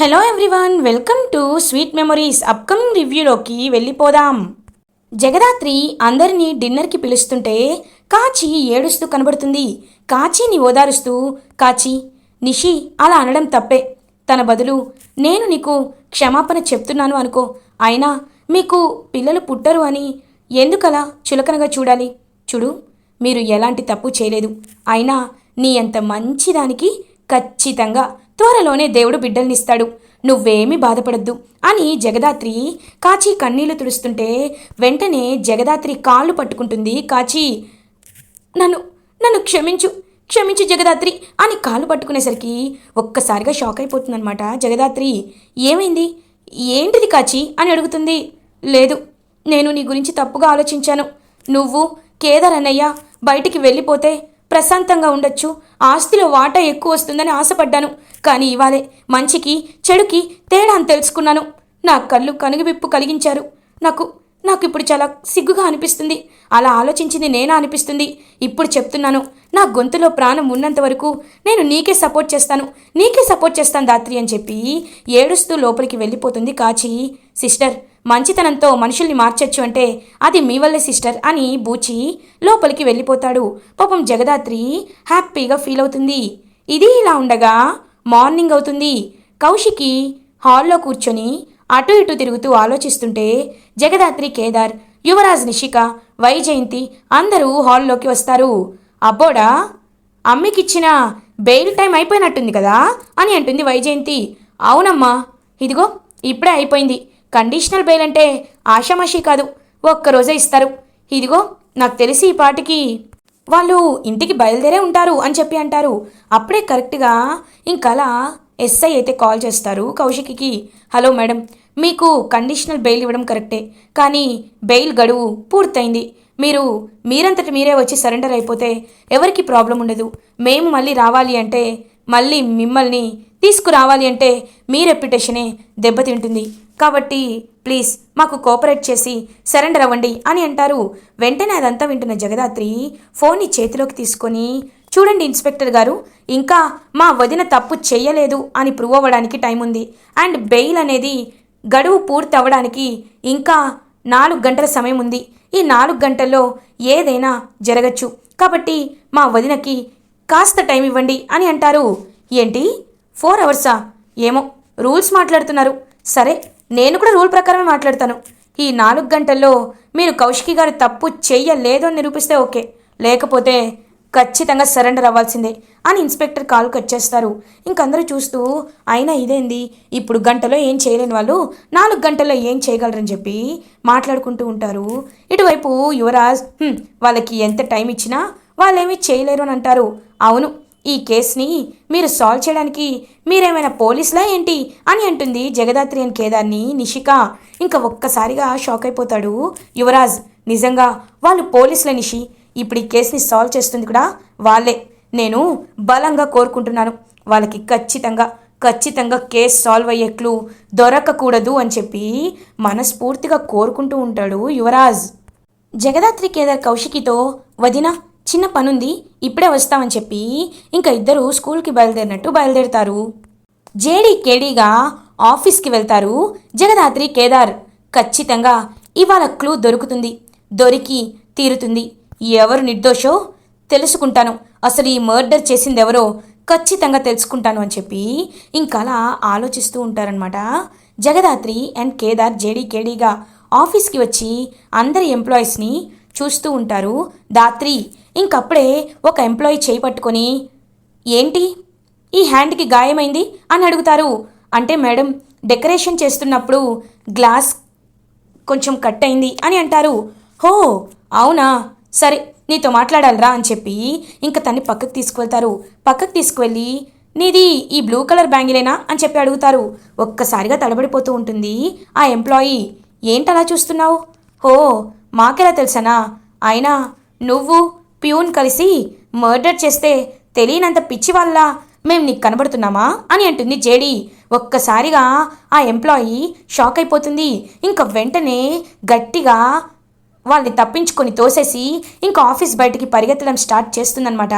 Hello everyone welcome to sweet memories upcoming రివ్యూలోకి వెళ్ళిపోదాం. జగదాత్రి అందరినీ డిన్నర్కి పిలుస్తుంటే కాచి ఏడుస్తూ కనబడుతుంది. కాచిని ఓదారుస్తూ కాచి నిషి అలా అనడం తప్పే. తన బదులు నేను నీకు క్షమాపణ చెప్తున్నాను అనుకో. అయినా మీకు పిల్లలు పుట్టరు అని ఎందుకలా చులకనగా చూడాలి? చూడు మీరు ఎలాంటి తప్పు చేయలేదు. అయినా నీ అంత మంచిదానికి ఖచ్చితంగా త్వరలోనే దేవుడు బిడ్డల్నిస్తాడు. నువ్వేమీ బాధపడద్దు. అని జగదాత్రి కాచి కన్నీళ్ళు తుడుస్తుంటే వెంటనే జగదాత్రి కాళ్ళు పట్టుకుంటుంది. కాచి నన్ను నన్ను క్షమించు క్షమించు జగదాత్రి అని కాలు పట్టుకునేసరికి ఒక్కసారిగా షాక్ అయిపోతుందన్నమాట. జగదాత్రి ఏమైంది? ఏంటిది కాచి అని అడుగుతుంది. లేదు నేను నీ గురించి తప్పుగా ఆలోచించాను. నువ్వు కేదార్ అన్నయ్య బయటికి వెళ్ళిపోతే ప్రశాంతంగా ఉండొచ్చు. ఆస్తిలో వాటా ఎక్కువ వస్తుందని ఆశపడ్డాను. కానీ ఇవాళే మంచికి చెడుకి తేడా అని తెలుసుకున్నాను. నా కళ్ళు కనుగవిప్పు కలిగించారు. నాకు నాకు ఇప్పుడు చాలా సిగ్గుగా అనిపిస్తుంది. అలా ఆలోచించింది నేనా అనిపిస్తుంది. ఇప్పుడు చెప్తున్నాను. నా గొంతులో ప్రాణం ఉన్నంత వరకు నేను నీకే సపోర్ట్ చేస్తాను. నీకే సపోర్ట్ చేస్తాను దాత్రి అని చెప్పి ఏడుస్తూ లోపలికి వెళ్ళిపోతుంది కాచి. సిస్టర్ మంచితనంతో మనుషుల్ని మార్చొచ్చు అంటే అది మీ వల్లే సిస్టర్ అని బూచి లోపలికి వెళ్ళిపోతాడు. పాపం జగదాత్రి హ్యాపీగా ఫీల్ అవుతుంది. ఇది ఇలా ఉండగా మార్నింగ్ అవుతుంది. కౌశికి హాల్లో కూర్చొని అటు ఇటు తిరుగుతూ ఆలోచిస్తుంటే జగదాత్రి కేదార్ యువరాజ్ నిషిక వైజయంతి అందరూ హాల్లోకి వస్తారు. అబ్బోడా అమ్మికిచ్చిన బెయిల్ టైం అయిపోయినట్టుంది కదా అని అంటుంది వైజయంతి. అవునమ్మా ఇదిగో ఇప్పుడే అయిపోయింది. కండిషనల్ బెయిల్ అంటే ఆషామాషీ కాదు ఒక్కరోజే ఇస్తారు. ఇదిగో నాకు తెలిసి ఈ పాటికి వాళ్ళు ఇంటికి బయలుదేరే ఉంటారు అని చెప్పి అంటారు. అప్పుడే కరెక్ట్గా ఇంకలా ఎస్ఐ అయితే కాల్ చేస్తారు కౌశికి హలో మేడం మీకు కండిషనల్ బెయిల్ ఇవ్వడం కరెక్టే కానీ బెయిల్ గడువు పూర్తయింది. మీరు మీరంతటి మీరే వచ్చి సరెండర్ అయిపోతే ఎవరికి ప్రాబ్లం ఉండదు. మేము మళ్ళీ రావాలి అంటే మళ్ళీ మిమ్మల్ని తీసుకురావాలి అంటే మీ రెప్యుటేషనే దెబ్బతింటుంది. కాబట్టి ప్లీజ్ మాకు కోఆపరేట్ చేసి సరెండర్ అవ్వండి అని అంటారు. వెంటనే అదంతా వింటున్న జగదాత్రి ఫోన్ని చేతిలోకి తీసుకొని చూడండి ఇన్స్పెక్టర్ గారు ఇంకా మా వదిన తప్పు చేయలేదు అని ప్రూవ్ అవ్వడానికి టైం ఉంది. అండ్ బెయిల్ అనేది గడువు పూర్తి అవ్వడానికి ఇంకా నాలుగు గంటల సమయం ఉంది. ఈ నాలుగు గంటల్లో ఏదైనా జరగచ్చు. కాబట్టి మా వదినకి కాస్త టైం ఇవ్వండి అని అంటారు. ఏంటి? ఫోర్ అవర్సా? ఏమో. రూల్స్ మాట్లాడుతున్నారు. సరే నేను కూడా రూల్ ప్రకారమే మాట్లాడతాను. ఈ నాలుగు గంటల్లో మీరు కౌశికి గారు తప్పు చెయ్యలేదు అని నిరూపిస్తే ఓకే. లేకపోతే ఖచ్చితంగా సరెండర్ అవ్వాల్సిందే అని ఇన్స్పెక్టర్ కాల్ కట్ చేస్తారు. ఇంకందరూ చూస్తూ అయినా ఇదేంది? ఇప్పుడు గంటలో ఏం చేయలేని వాళ్ళు నాలుగు గంటల్లో ఏం చేయగలరని చెప్పి మాట్లాడుకుంటూ ఉంటారు. ఇటువైపు యువరాజ్ వాళ్ళకి ఎంత టైం ఇచ్చినా వాళ్ళేమీ చేయలేరు అని అంటారు. అవును ఈ కేసుని మీరు సాల్వ్ చేయడానికి మీరేమైనా పోలీసులా ఏంటి అని అంటుంది జగదాత్రి అని కేదార్ని నిషిక. ఇంకా ఒక్కసారిగా షాక్ అయిపోతాడు యువరాజ్. నిజంగా వాళ్ళు పోలీసుల నిషి. ఇప్పుడు ఈ కేసుని సాల్వ్ చేస్తుంది కూడా వాళ్ళే. నేను బలంగా కోరుకుంటున్నాను. వాళ్ళకి ఖచ్చితంగా ఖచ్చితంగా కేసు సాల్వ్ అయ్యే క్లూ దొరకకూడదు అని చెప్పి మనస్ఫూర్తిగా కోరుకుంటూ ఉంటాడు యువరాజ్. జగదాత్రి కేదార్ కౌశికితో వదినా. చిన్న పనుంది ఇప్పుడే వస్తామని చెప్పి ఇంకా ఇద్దరు స్కూల్కి బయలుదేరినట్టు బయలుదేరుతారు. జేడీ కేడీగా ఆఫీస్కి వెళ్తారు జగదాత్రి కేదార్. ఖచ్చితంగా ఇవాళ క్లూ దొరుకుతుంది దొరికి తీరుతుంది. ఎవరు నిర్దోషో తెలుసుకుంటాను. అసలు ఈ మర్డర్ చేసింది ఎవరో ఖచ్చితంగా తెలుసుకుంటాను అని చెప్పి ఇంకలా ఆలోచిస్తూ ఉంటారనమాట జగదాత్రి అండ్ కేదార్ జేడీ కేడీగా. ఆఫీస్కి వచ్చి అందరి ఎంప్లాయీస్ని చూస్తూ ఉంటారు. దాత్రి ఇంకప్పుడే ఒక ఎంప్లాయీ చేయి పట్టుకొని ఏంటి? ఈ హ్యాండ్కి గాయమైంది? అని అడుగుతారు. అంటే మేడం డెకరేషన్ చేస్తున్నప్పుడు గ్లాస్ కొంచెం కట్ అయింది అని అంటారు. హో అవునా? సరే నీతో మాట్లాడాలిరా అని చెప్పి ఇంకా తన్ని పక్కకు తీసుకువెళ్తారు. పక్కకు తీసుకువెళ్ళి నీది ఈ బ్లూ కలర్ బ్యాంగిలేనా? అని చెప్పి అడుగుతారు. ఒక్కసారిగా తడబడిపోతూ ఉంటుంది ఆ ఎంప్లాయీ ఏంటలా చూస్తున్నావు? హో మాకెలా తెలుసనా? అయినా నువ్వు ప్యూన్ కలిసి మర్డర్ చేస్తే తెలియనంత పిచ్చి వల్ల మేము నీకు కనబడుతున్నామా? అని అంటుంది జేడీ. ఒక్కసారిగా ఆ ఎంప్లాయీ షాక్ అయిపోతుంది. ఇంకా వెంటనే గట్టిగా వాళ్ళని తప్పించుకొని తోసేసి ఇంకా ఆఫీస్ బయటికి పరిగెత్తడం స్టార్ట్ చేస్తుందనమాట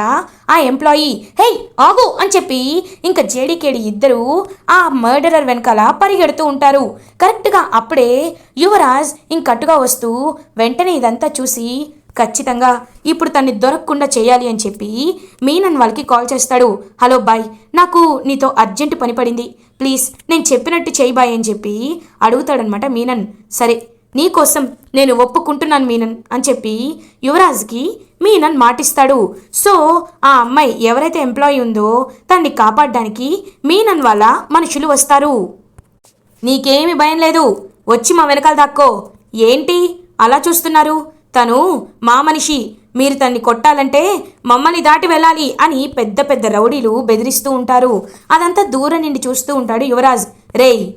ఆ ఎంప్లాయీ హే ఆగు! అని చెప్పి ఇంకా జేడీకేడి ఇద్దరు ఆ మర్డరర్ వెనకాల పరిగెడుతూ ఉంటారు. కరెక్ట్గా అప్పుడే యువరాజ్ ఇంకట్టుగా వస్తూ వెంటనే ఇదంతా చూసి ఖచ్చితంగా ఇప్పుడు తన్ని దొరకకుండా చేయాలి అని చెప్పి మీనన్ వాళ్ళకి కాల్ చేస్తాడు. హలో బాయ్. నాకు నీతో అర్జెంటు పని పడింది. ప్లీజ్ నేను చెప్పినట్టు చేయి బాయ్ అని చెప్పి అడుగుతాడనమాట మీనన్. సరే నీకోసం నేను ఒప్పుకుంటున్నాను మీనన్ అని చెప్పి యువరాజ్కి మీనన్ మాటిస్తాడు. సో ఆ అమ్మాయి ఎవరైతే ఎంప్లాయీ ఉందో తన్ని కాపాడడానికి మీనన్ వాళ్ళ మనుషులు వస్తారు. నీకేమి భయం లేదు. వచ్చి మా వెనకాల దాక్కో. ఏంటి? అలా చూస్తున్నారు? తను మా మనిషి మీరు తన్ని కొట్టాలంటే మమ్మల్ని దాటి వెళ్ళాలి అని పెద్ద పెద్ద రౌడీలు బెదిరిస్తూ ఉంటారు. అదంతా దూరం నుండి చూస్తూ ఉంటాడు యువరాజ్. రేయ్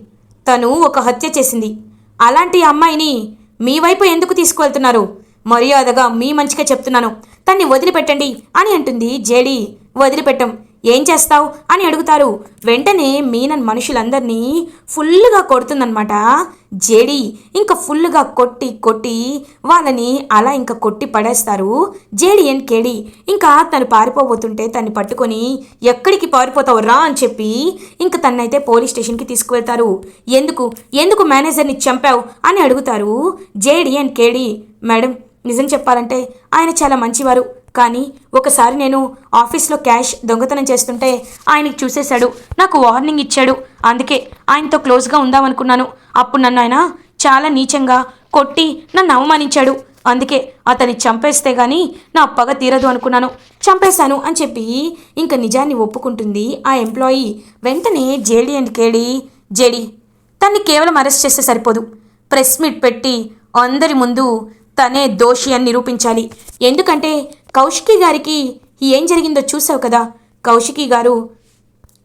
తను ఒక హత్య చేసింది. అలాంటి అమ్మాయిని మీ వైపు ఎందుకు తీసుకువెళ్తున్నారు? మర్యాదగా మీ మంచిగా చెప్తున్నాను. తన్ని వదిలిపెట్టండి అని అంటుంది జేడి. వదిలిపెట్టం. ఏం చేస్తావు అని అడుగుతారు. వెంటనే మీనన్ మనుషులందరినీ ఫుల్గా కొడుతుందనమాట. జేడి ఇంకా ఫుల్గా కొట్టి కొట్టి వాళ్ళని అలా ఇంకా కొట్టి పడేస్తారు. జేడి అండ్ కేడి ఇంకా తను పారిపోబోతుంటే తన్ని పట్టుకొని ఎక్కడికి పారిపోతావు రా అని చెప్పి ఇంకా తన్నైతే పోలీస్ స్టేషన్కి తీసుకువెళ్తారు. ఎందుకు? ఎందుకు మేనేజర్ని చంపావు? అని అడుగుతారు జేడి అండ్ కేడి. మేడం నిజం చెప్పాలంటే ఆయన చాలా మంచివారు. కానీ ఒకసారి నేను ఆఫీస్లో క్యాష్ దొంగతనం చేస్తుంటే ఆయనకి చూసేశాడు. నాకు వార్నింగ్ ఇచ్చాడు. అందుకే ఆయనతో క్లోజ్గా ఉందామనుకున్నాను. అప్పుడు నన్ను ఆయన చాలా నీచంగా కొట్టి నన్ను అవమానించాడు. అందుకే అతన్ని చంపేస్తే గానీ నా పగ తీరదు అనుకున్నాను. చంపేశాను అని చెప్పి ఇంకా నిజాన్ని ఒప్పుకుంటుంది ఆ ఎంప్లాయీ. వెంటనే జేడి అండ్ కేడి జేడి తన్ని కేవలం అరెస్ట్ చేస్తే సరిపోదు. ప్రెస్ మీట్ పెట్టి అందరి ముందు తనే దోషి అని నిరూపించాలి. ఎందుకంటే కౌశికి గారికి ఏం జరిగిందో చూసావు కదా? కౌశికి గారు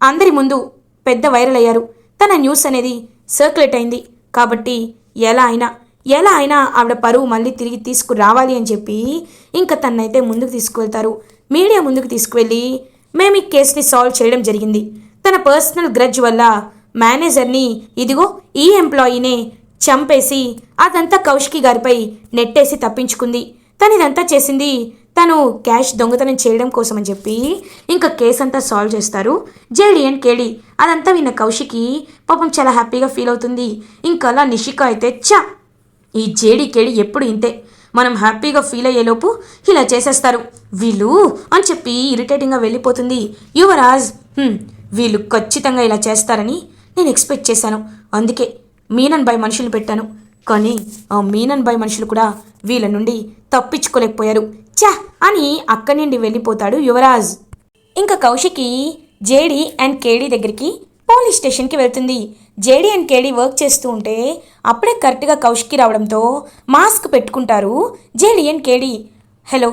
అందరి ముందు పెద్ద వైరల్ అయ్యారు. తన న్యూస్ అనేది సర్క్యులేట్ అయింది. కాబట్టి ఎలా అయినా ఎలా అయినా ఆవిడ పరువు మళ్ళీ తిరిగి తీసుకురావాలి అని చెప్పి ఇంకా తన్నైతే ముందుకు తీసుకువెళ్తారు. మీడియా ముందుకు తీసుకువెళ్ళి మేము ఈ కేసుని సాల్వ్ చేయడం జరిగింది. తన పర్సనల్ గ్రడ్జ్ వల్ల మేనేజర్ని ఇదిగో ఈ ఎంప్లాయీనే చంపేసి అదంతా కౌశికి గారిపై నెట్టేసి తప్పించుకుంది. తను ఇదంతా చేసింది తను క్యాష్ దొంగతనం చేయడం కోసం అని చెప్పి ఇంకా కేసు అంతా సాల్వ్ చేస్తారు. జేడి అండ్ కేడి అదంతా విన్న కౌశికి పాపం చాలా హ్యాపీగా ఫీల్ అవుతుంది. ఇంకా అలా నిషిక అయితే చా ఈ జేడి కేడి ఎప్పుడు ఇంతే. మనం హ్యాపీగా ఫీల్ అయ్యేలోపు ఇలా చేసేస్తారు. వీళ్ళు అని చెప్పి ఇరిటేటింగ్గా వెళ్ళిపోతుంది. యువరాజ్ వీళ్ళు ఖచ్చితంగా ఇలా చేస్తారని నేను ఎక్స్పెక్ట్ చేశాను. అందుకే మీనన్ బై మనుషులు పెట్టాను. కానీ ఆ మీనన్ బాయ్ మనుషులు కూడా వీళ్ళ నుండి తప్పించుకోలేకపోయారు. చా అని అక్కడి నుండి వెళ్ళిపోతాడు యువరాజ్. ఇంకా కౌశికి జేడి అండ్ కేడి దగ్గరికి పోలీస్ స్టేషన్కి వెళ్తుంది. జేడి అండ్ కేడి వర్క్ చేస్తూ ఉంటే అప్పుడే కరెక్ట్గా కౌశికి రావడంతో మాస్క్ పెట్టుకుంటారు JD and KD. Hello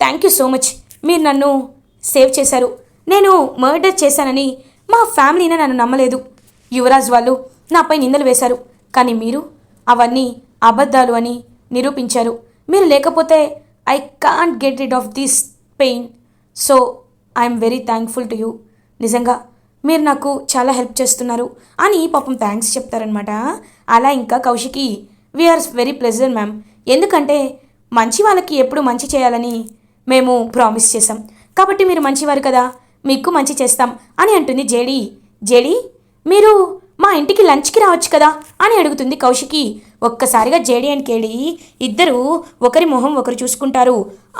thank you so much. మీరు నన్ను సేవ్ చేశారు. నేను మర్డర్ చేశానని మా ఫ్యామిలీనే నన్ను నమ్మలేదు. యువరాజ్ వాళ్ళు నాపై నిందలు వేశారు. కానీ మీరు అవన్నీ అబద్ధాలు అని నిరూపించారు. మీరు లేకపోతే I can't get rid of this pain so I'm very thankful to you నిజంగా మీరు నాకు చాలా హెల్ప్ చేస్తున్నారు. అని పాపం థ్యాంక్స్ చెప్తారనమాట అలా ఇంకా Kaushiki we're very pleasure ma'am ఎందుకంటే మంచి వాళ్ళకి ఎప్పుడు మంచి చేయాలని మేము ప్రామిస్ చేసాం కాబట్టి మీరు మంచివారు కదా మీకు మంచి చేస్తాం అని అంటుంది జేడి. జేడి మీరు మా ఇంటికి లంచ్కి రావచ్చు కదా? అని అడుగుతుంది కౌశికి. ఒక్కసారిగా జేడి అండ్ కేడి ఇద్దరు ఒకరి మొహం ఒకరు చూసుకుంటారు.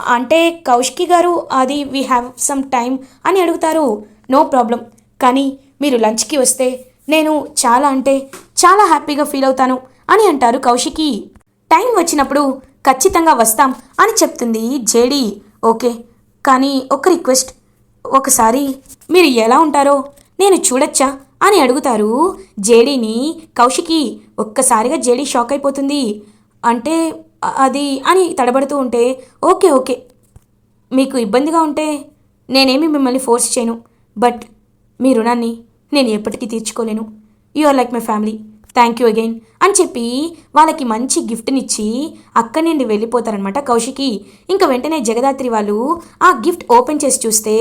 అంటే కౌశికి గారు అది వీ హ్యావ్ సమ్ టైం అని అడుగుతారు. నో ప్రాబ్లం కానీ మీరు లంచ్కి వస్తే నేను చాలా అంటే చాలా హ్యాపీగా ఫీల్ అవుతాను అని అంటారు కౌశికి. టైం వచ్చినప్పుడు ఖచ్చితంగా వస్తాం అని చెప్తుంది జేడి. ఓకే కానీ ఒక రిక్వెస్ట్. ఒకసారి మీరు ఎలా ఉంటారో నేను చూడొచ్చా? అని అడుగుతారు. జేడీని కౌశికి ఒక్కసారిగా జేడీ షాక్ అయిపోతుంది. అంటే అది అని తడబడుతూ ఉంటే ఓకే ఓకే. మీకు ఇబ్బందిగా ఉంటే నేనేమి మిమ్మల్ని ఫోర్స్ చేయను. బట్ మీ రుణాన్ని నేను ఎప్పటికీ తీర్చుకోలేను. You are like my family. Thank you again అని చెప్పి వాళ్ళకి మంచి గిఫ్ట్నిచ్చి అక్కడి నుండి వెళ్ళిపోతారనమాట కౌశికి. ఇంకా వెంటనే జగదాత్రి వాళ్ళు ఆ గిఫ్ట్ ఓపెన్ చేసి చూస్తే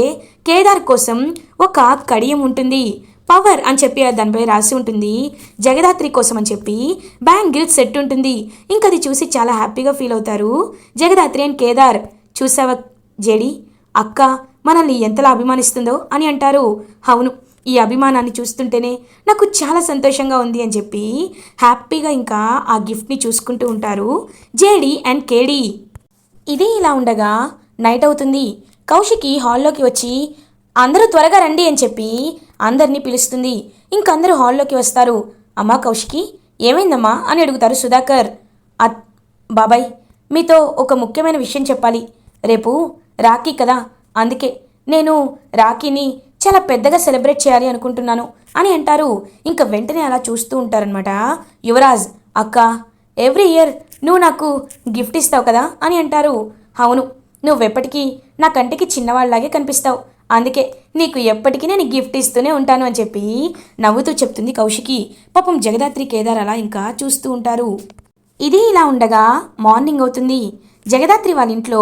కేదార్ కోసం ఒక కడియం ఉంటుంది. పవర్ అని చెప్పి దానిపై రాసి ఉంటుంది. జగదాత్రి కోసం అని చెప్పి బ్యాంగిల్స్ సెట్ ఉంటుంది. ఇంకా అది చూసి చాలా హ్యాపీగా ఫీల్ అవుతారు. జగదాత్రి అండ్ కేదార్ చూసావా జేడి? అక్క మనల్ని ఎంతలా అభిమానిస్తుందో? అని అంటారు. అవును ఈ అభిమానాన్ని చూస్తుంటేనే నాకు చాలా సంతోషంగా ఉంది అని చెప్పి హ్యాపీగా ఇంకా ఆ గిఫ్ట్ని చూసుకుంటూ ఉంటారు జేడి అండ్ కేడి. ఇది ఇలా ఉండగా నైట్ అవుతుంది. కౌశికి హాల్లోకి వచ్చి అందరూ త్వరగా రండి అని చెప్పి అందరినీ పిలుస్తుంది. ఇంకందరూ హాల్లోకి వస్తారు. అమ్మా కౌశికి ఏమైందమ్మా అని అడుగుతారు సుధాకర్. అత్ బాబాయ్ మీతో ఒక ముఖ్యమైన విషయం చెప్పాలి. రేపు రాఖీ కదా అందుకే నేను రాఖీని చాలా పెద్దగా సెలబ్రేట్ చేయాలి అనుకుంటున్నాను అని అంటారు. ఇంకా వెంటనే అలా చూస్తూ ఉంటారనమాట యువరాజ్ అక్క ఎవ్రీ ఇయర్ నువ్వు నాకు గిఫ్ట్ ఇస్తావు కదా అని అంటారు. అవును నువ్వెప్పటికీ నా కంటికి చిన్నవాళ్ళలాగే కనిపిస్తావు. అందుకే నీకు ఎప్పటికీ నేను గిఫ్ట్ ఇస్తూనే ఉంటాను అని చెప్పి నవ్వుతూ చెప్తుంది కౌశికి. పాపం జగదాత్రి కేదార్ అలా ఇంకా చూస్తూ ఉంటారు. ఇది ఇలా ఉండగా మార్నింగ్ అవుతుంది. జగదాత్రి వాళ్ళ ఇంట్లో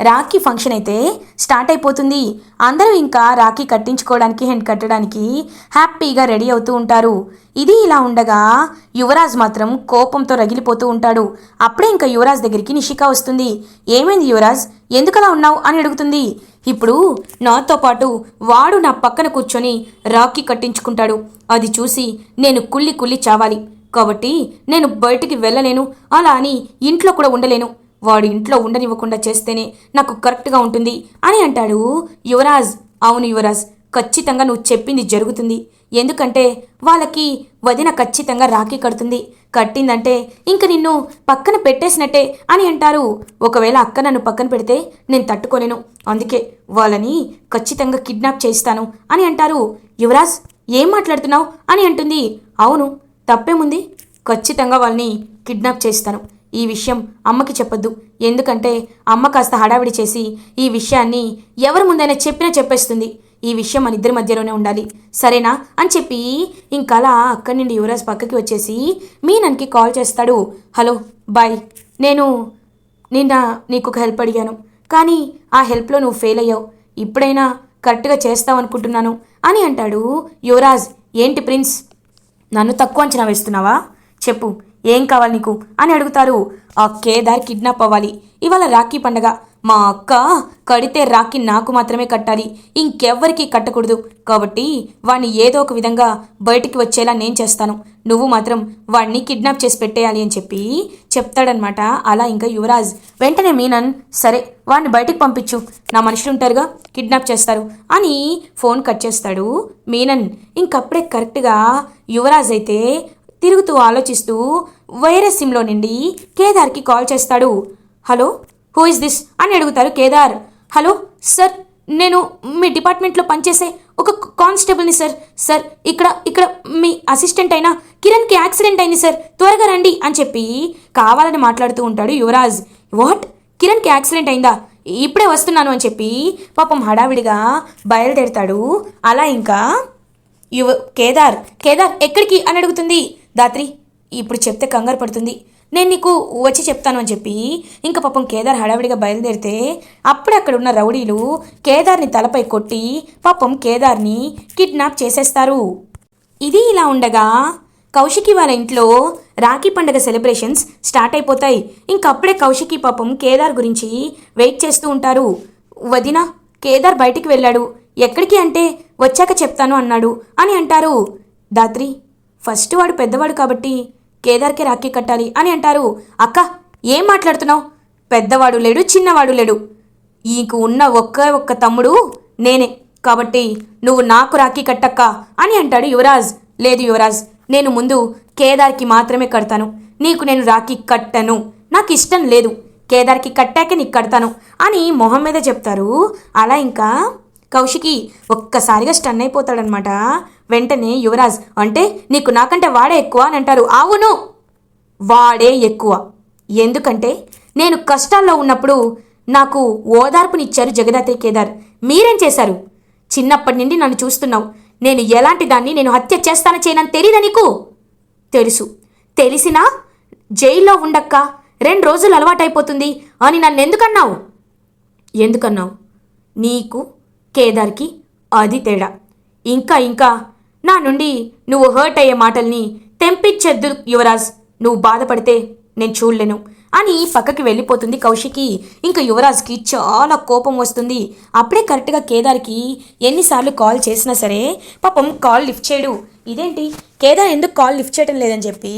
రాఖీ ఫంక్షన్ అయితే స్టార్ట్ అయిపోతుంది. అందరూ ఇంకా రాఖీ కట్టించుకోవడానికి హెండ్ కట్టడానికి హ్యాపీగా రెడీ అవుతూ ఉంటారు. ఇది ఇలా ఉండగా యువరాజ్ మాత్రం కోపంతో రగిలిపోతూ ఉంటాడు. అప్పుడే ఇంకా యువరాజ్ దగ్గరికి నిషిక వస్తుంది. ఏమైంది యువరాజ్? ఎందుకలా ఉన్నావు? అని అడుగుతుంది. ఇప్పుడు నాతో పాటు వాడు నా పక్కన కూర్చొని రాఖీ కట్టించుకుంటాడు. అది చూసి నేను కుళ్ళి కుళ్ళి చావాలి. కాబట్టి నేను బయటికి వెళ్ళలేను. అలా అని ఇంట్లో కూడా ఉండలేను. వాడు ఇంట్లో ఉండనివ్వకుండా చేస్తేనే నాకు కరెక్ట్గా ఉంటుంది అని అంటాడు యువరాజ్. అవును యువరాజ్ ఖచ్చితంగా నువ్వు చెప్పింది జరుగుతుంది. ఎందుకంటే వాళ్ళకి వదిన ఖచ్చితంగా రాఖీ కడుతుంది. కట్టిందంటే ఇంక నిన్ను పక్కన పెట్టేసినట్టే అని అంటారు. ఒకవేళ అక్క నన్ను పక్కన పెడితే నేను తట్టుకోలేను. అందుకే వాళ్ళని ఖచ్చితంగా కిడ్నాప్ చేస్తాను అని అంటారు. యువరాజ్ ఏం మాట్లాడుతున్నావు అని అంటుంది. అవును తప్పేముంది? ఖచ్చితంగా వాళ్ళని కిడ్నాప్ చేస్తాను ఈ విషయం అమ్మకి చెప్పొద్దు. ఎందుకంటే అమ్మ కాస్త హడావిడి చేసి ఈ విషయాన్ని ఎవరి ముందైనా చెప్పినా చెప్పేస్తుంది. ఈ విషయం మన ఇద్దరి మధ్యలోనే ఉండాలి. సరేనా? అని చెప్పి ఇంకలా అక్కడి నుండి యువరాజ్ పక్కకి వచ్చేసి మీనన్కి కాల్ చేస్తాడు. Hello bye. నేను నిన్న నీకు ఒక హెల్ప్ అడిగాను. కానీ ఆ హెల్ప్లో నువ్వు ఫెయిల్ అయ్యావు. ఇప్పుడైనా కరెక్ట్గా చేస్తావు అనుకుంటున్నాను అని అంటాడు యువరాజ్. ఏంటి ప్రిన్స్? నన్ను తక్కువ అంచనా వేస్తున్నావా? చెప్పు. ఏం కావాలి నీకు? అని అడుగుతారు. ఆ కేదార్ కిడ్నాప్ అవ్వాలి. ఇవాళ రాఖీ పండగ. మా అక్క కడితే రాఖీ నాకు మాత్రమే కట్టాలి. ఇంకెవ్వరికీ కట్టకూడదు. కాబట్టి వాణ్ణి ఏదో ఒక విధంగా బయటికి వచ్చేలా నేను చేస్తాను. నువ్వు మాత్రం వాణ్ణి కిడ్నాప్ చేసి పెట్టేయాలి అని చెప్పి చెప్తాడనమాట అలా ఇంకా యువరాజ్. వెంటనే మీనన్ సరే వాడిని బయటికి పంపించు. నా మనుషులు ఉంటారుగా కిడ్నాప్ చేస్తారు. అని ఫోన్ కట్ చేస్తాడు మీనన్. ఇంకప్పుడే కరెక్ట్గా యువరాజ్ అయితే తిరుగుతూ ఆలోచిస్తూ వేరే సిమ్లో నుండి కేదార్కి కాల్ చేస్తాడు. Hello who is this? అని అడుగుతారు కేదార్. హలో సార్ నేను మీ డిపార్ట్మెంట్లో పనిచేసే ఒక కానిస్టేబుల్ని సార్. సార్ ఇక్కడ ఇక్కడ మీ అసిస్టెంట్ అయిన కిరణ్కి యాక్సిడెంట్ అయింది సార్. త్వరగా రండి అని చెప్పి కావాలని మాట్లాడుతూ ఉంటాడు యువరాజ్. వాట్? కిరణ్కి యాక్సిడెంట్ అయిందా? ఇప్పుడే వస్తున్నాను అని చెప్పి పాపం హడావిడిగా బయలుదేరుతాడు. అలా ఇంకా యువ కేదార్ కేదార్ ఎక్కడికి? అని అడుగుతుంది. దాత్రి ఇప్పుడు చెప్తే కంగారు పడుతుంది. నేను నీకు వచ్చి చెప్తాను అని చెప్పి ఇంకా పాపం కేదార్ హడావిడిగా బయలుదేరితే అప్పుడే అక్కడ ఉన్న రౌడీలు కేదార్ని తలపై కొట్టి పాపం కేదార్ని కిడ్నాప్ చేసేస్తారు. ఇది ఇలా ఉండగా కౌశికి వాళ్ళ ఇంట్లో రాఖీ పండగ సెలబ్రేషన్స్ స్టార్ట్ అయిపోతాయి. ఇంకప్పుడే కౌశికి పాపం కేదార్ గురించి వెయిట్ చేస్తూ ఉంటారు. వదిన కేదార్ బయటికి వెళ్ళాడు. ఎక్కడికి అంటే వచ్చాక చెప్తాను అన్నాడు అని అంటారు. దాత్రి ఫస్ట్ వాడు పెద్దవాడు కాబట్టి కేదార్కి రాఖీ కట్టాలి అని అంటారు. అక్క ఏం మాట్లాడుతున్నావు? పెద్దవాడు లేడు చిన్నవాడు లేడు. ఈకు ఉన్న ఒక్క ఒక్క తమ్ముడు నేనే కాబట్టి నువ్వు నాకు రాఖీ కట్టక్క అని అంటాడు యువరాజ్. లేదు యువరాజ్ నేను ముందు కేదార్కి మాత్రమే కడతాను. నీకు నేను రాఖీ కట్టను. నాకు ఇష్టం లేదు. కేదార్కి కట్టాకే నీకు కడతాను అని మొహం మీద చెప్తారు. అలా ఇంకా కౌశికి ఒక్కసారిగా స్టన్ అయిపోతాడనమాట వెంటనే యువరాజ్ అంటే నీకు నాకంటే వాడే ఎక్కువ? అని అంటారు. అవును వాడే ఎక్కువ. ఎందుకంటే నేను కష్టాల్లో ఉన్నప్పుడు నాకు ఓదార్పునిచ్చారు జగదాత్రి కేదార్. మీరేం చేశారు? చిన్నప్పటి నుండి నన్ను చూస్తున్నావు. నేను ఎలాంటి దాన్ని నేను హత్య చేస్తానో చేయనని తెలీదా నీకు? తెలుసు. తెలిసినా జైల్లో ఉండక్క. రెండు రోజులు అలవాటైపోతుంది అని నన్ను ఎందుకన్నావు ఎందుకన్నావు? నీకు కేదార్కి అది తేడా. ఇంకా ఇంకా నా నుండి నువ్వు హర్ట్ అయ్యే మాటల్ని తెంపించద్దు యువరాజ్. నువ్వు బాధపడితే నేను చూడలేను. అని పక్కకి వెళ్ళిపోతుంది కౌశికి. ఇంకా యువరాజ్కి చాలా కోపం వస్తుంది. అప్పుడే కరెక్ట్గా కేదార్కి ఎన్నిసార్లు కాల్ చేసినా సరే పాపం కాల్ లిఫ్ట్ చేయడు. ఇదేంటి? కేదార్ ఎందుకు కాల్ లిఫ్ట్ చేయడం లేదని చెప్పి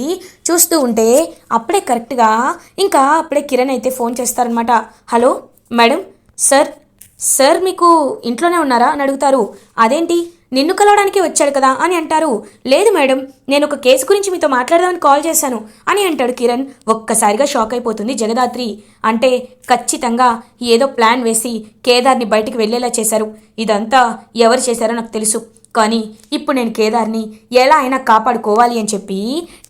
చూస్తూ ఉంటే అప్పుడే కరెక్ట్గా ఇంకా అప్పుడే కిరణ్ అయితే ఫోన్ చేస్తారనమాట హలో మేడం సార్ సార్ మీకు ఇంట్లోనే ఉన్నారా? అని అడుగుతారు. అదేంటి? నిన్ను కలవడానికి వచ్చాడు కదా అని అంటారు. లేదు మేడం నేను ఒక కేసు గురించి మీతో మాట్లాడదామని కాల్ చేశాను అని అంటాడు కిరణ్. ఒక్కసారిగా షాక్ అయిపోతుంది జగదాత్రి అంటే ఖచ్చితంగా ఏదో ప్లాన్ వేసి కేదార్ని బయటికి వెళ్ళేలా చేశారు. ఇదంతా ఎవరు చేశారో నాకు తెలుసు. కానీ ఇప్పుడు నేను కేదార్ని ఎలా అయినా కాపాడుకోవాలి అని చెప్పి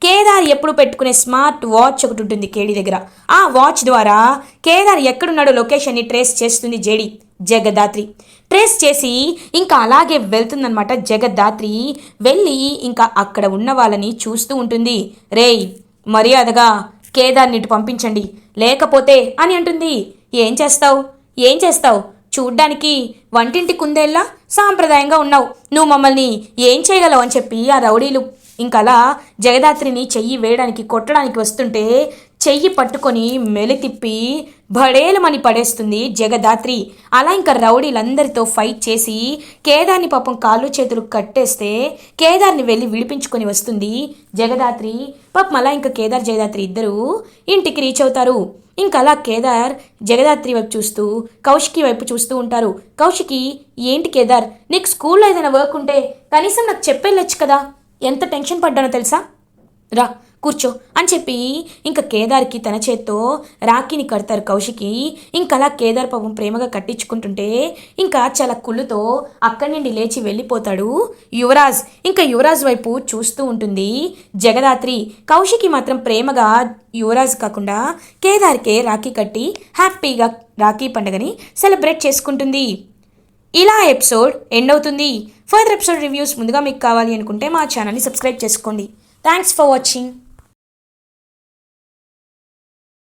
కేదార్ ఎప్పుడు పెట్టుకునే స్మార్ట్ వాచ్ ఒకటి ఉంటుంది కేడి దగ్గర. ఆ వాచ్ ద్వారా కేదార్ ఎక్కడున్నాడో లొకేషన్ని ట్రేస్ చేస్తుంది జేడి జగదాత్రి ట్రేస్ చేసి ఇంకా అలాగే వెళ్తుందనమాట జగద్ధాత్రి. వెళ్ళి ఇంకా అక్కడ ఉన్న వాళ్ళని చూస్తూ ఉంటుంది. రేయ్ మర్యాదగా కేదార్ని ఇటు పంపించండి. లేకపోతే అని అంటుంది. ఏం చేస్తావు? ఏం చేస్తావు? చూడ్డానికి వంటింటి కుందేళ్ళ సాంప్రదాయంగా ఉన్నావు. నువ్వు మమ్మల్ని ఏం చేయగలవు? అని చెప్పి ఆ రౌడీలు ఇంకలా జగదాత్రిని చెయ్యి వేయడానికి కొట్టడానికి వస్తుంటే చెయ్యి పట్టుకొని మెలి తిప్పి భడేలమని పడేస్తుంది జగదాత్రి. అలా ఇంకా రౌడీలందరితో ఫైట్ చేసి కేదార్ని పాపం కాళ్ళు చేతులు కట్టేస్తే కేదార్ని వెళ్ళి విడిపించుకొని వస్తుంది జగదాత్రి. పాపం అలా ఇంకా కేదార్ జగదాత్రి ఇద్దరు ఇంటికి రీచ్ అవుతారు. ఇంకా అలా కేదార్ జగదాత్రి వైపు చూస్తూ కౌశికి వైపు చూస్తూ ఉంటారు. కౌశికి ఏంటి కేదార్ నీకు స్కూల్లో ఏదైనా వర్క్ ఉంటే కనీసం నాకు చెప్పేళ్ళొచ్చు కదా? ఎంత టెన్షన్ పడ్డానో తెలుసా? రా కూర్చో అని చెప్పి ఇంకా కేదార్కి తన చేత్తో రాఖీని కడతారు కౌశికి. ఇంకలా కేదార్ పాపం ప్రేమగా కట్టించుకుంటుంటే ఇంకా చాలా కుళ్ళుతో అక్కడి నుండి లేచి వెళ్ళిపోతాడు యువరాజ్. ఇంకా యువరాజ్ వైపు చూస్తూ ఉంటుంది జగదాత్రి. కౌశికి మాత్రం ప్రేమగా యువరాజ్ కాకుండా కేదార్కే రాఖీ కట్టి హ్యాపీగా రాఖీ పండుగని సెలబ్రేట్ చేసుకుంటుంది. ఇలా ఎపిసోడ్ ఎండ్ అవుతుంది. ఫర్దర్ ఎపిసోడ్ రివ్యూస్ ముందుగా మీకు కావాలి అనుకుంటే మా ఛానల్ని సబ్స్క్రైబ్ చేసుకోండి. Thanks for watching.